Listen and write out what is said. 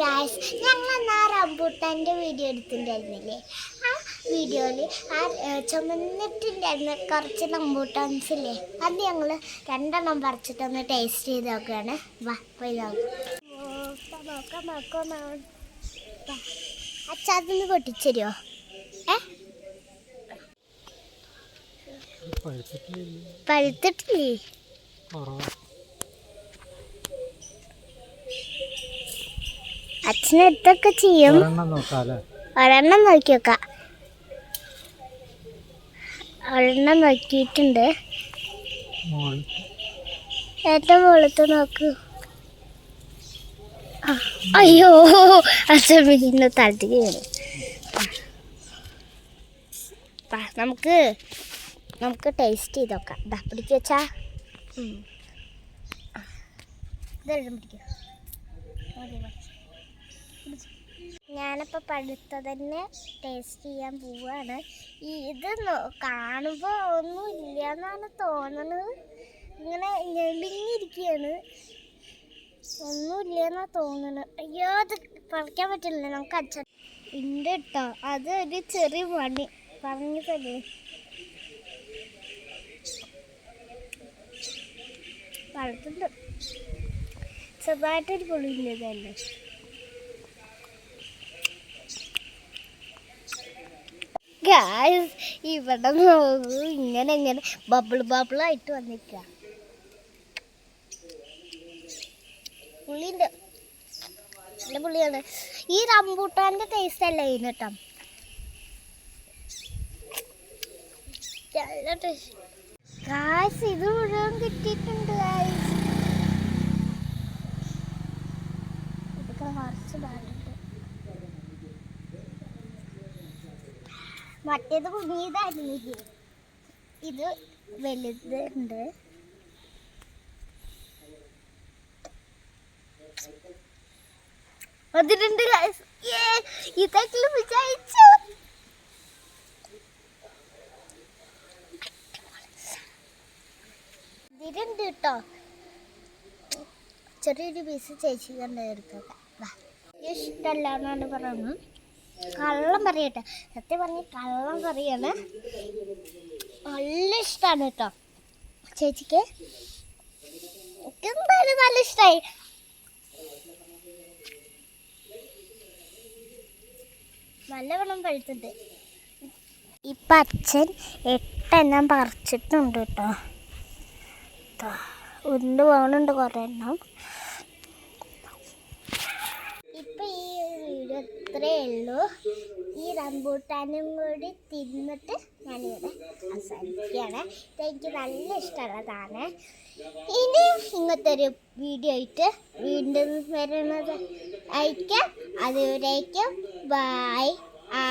Guys ഞങ്ങൾ ആ റംബൂട്ടാന്റെ video എടുത്തിട്ടുണ്ടായിരുന്നില്ലേ? ആ വീഡിയോയിൽ ആ ചുമന്നിട്ടുണ്ടായിരുന്ന കുറച്ച് റംബൂട്ടാൻസ് ഇല്ലേ? അത് ഞങ്ങൾ രണ്ടെണ്ണം പറിച്ചിട്ടൊന്ന് ടേസ്റ്റ് ചെയ്ത് നോക്കുകയാണ്. വാ പോയി നോക്കാം. അച്ഛാ അതൊന്ന് പൊട്ടിച്ചരുമോ ഏ? പഴുത്തിട്ടില്ല പഴുത്തിട്ടില്ലേ കുറവാ അച്ഛൻ എന്തൊക്കെ ചെയ്യും? ഒരെണ്ണം നോക്കി നോക്കാം ഒരെണ്ണം നോക്കിയിട്ടുണ്ട്. ഏറ്റവും മുകളത്ത് നോക്ക്. അയ്യോ അച്ഛൻ പിന്നെ വീണു നമുക്ക് നമുക്ക് ടേസ്റ്റ് ചെയ്ത് നോക്കാം. ഇതാ പിടിക്കുക വെച്ചാ ഇതെല്ലാം പിടിക്കുക ഞാനിപ്പോൾ പഴുത്ത തന്നെ ടേസ്റ്റ് ചെയ്യാൻ പോവാണ്. ഇത് കാണുമ്പോൾ ഒന്നും ഇല്ല എന്നാണ് തോന്നുന്നത് ഇങ്ങനെ ഞെളിഞ്ഞിരിക്കുകയാണ് ഒന്നുമില്ല എന്നാ തോന്നുന്നത് അയ്യോ അത് പറിക്കാൻ പറ്റില്ല നമുക്ക് അച്ഛൻ ഉണ്ട് കേട്ടോ അത് ഒരു ചെറിയ പണി. പറഞ്ഞു തരേ. വളർത്തുണ്ട് ചെറുതായിട്ടൊരു പുളിയില്ലതല്ലേ ഗായ്സ് ഇവിടെ നോക്കൂ ഇങ്ങനെ ഇങ്ങനെ ബബിൾ ബബിളായിട്ട് വന്നിക്ക പുളിയുണ്ട്. നല്ല പുളിയാണ്. ഈ റംബൂട്ടാന്റെ ടേസ്റ്റ് അല്ല ഇതിന് കേട്ടോ? നല്ല ടേസ്റ്റ് ഗായ്സ് ഇത് മുഴുവൻ കിട്ടിയിട്ടുണ്ട് ഗായ്സ് ഇതൊക്കെ മറിച്ച് പാടുണ്ട് മറ്റേത് കുഞ്ഞിതായിരുന്നു ഇത്. വലുതുണ്ട്. Yay! ഇതെങ്കിലും വിചാരിച്ചു ഇതിലുണ്ട് കേട്ടോ ചെറിയൊരു പീസ് ചേച്ചി കണ്ടായിരുന്നു ഇഷ്ടമല്ല എന്നാണ് പറയുന്നത് കള്ളം പറയട്ടെ. സത്യം പറഞ്ഞ കള്ളം പറയാണ്. നല്ല ഇഷ്ടമാണ് കേട്ടോ. ചേച്ചിക്ക് എന്തായാലും നല്ല ഇഷ്ടമായി നല്ലവണ്ണം പഴുത്തുണ്ട് ഇപ്പം അച്ഛൻ എട്ടെണ്ണം പറിച്ചിട്ടുണ്ട് കേട്ടോ. ഉണ്ട് പോകണുണ്ട് കുറേ എണ്ണം ഇപ്പൊ ഈ വീഡിയോ ഇത്രയേ ഉള്ളൂ. ഈ റംബൂട്ടാനും കൂടി തിന്നിട്ട് ഞാനിവിടെ അവസാനിക്കുകയാണ് ഇതെനിക്ക് നല്ല ഇഷ്ടമുള്ളതാണ്. ഇനി ഇങ്ങനത്തെ ഒരു വീഡിയോ ആയിട്ട് വീണ്ടും വരുന്നത് അയക്കാം അതുവരേക്കും ബൈ ആ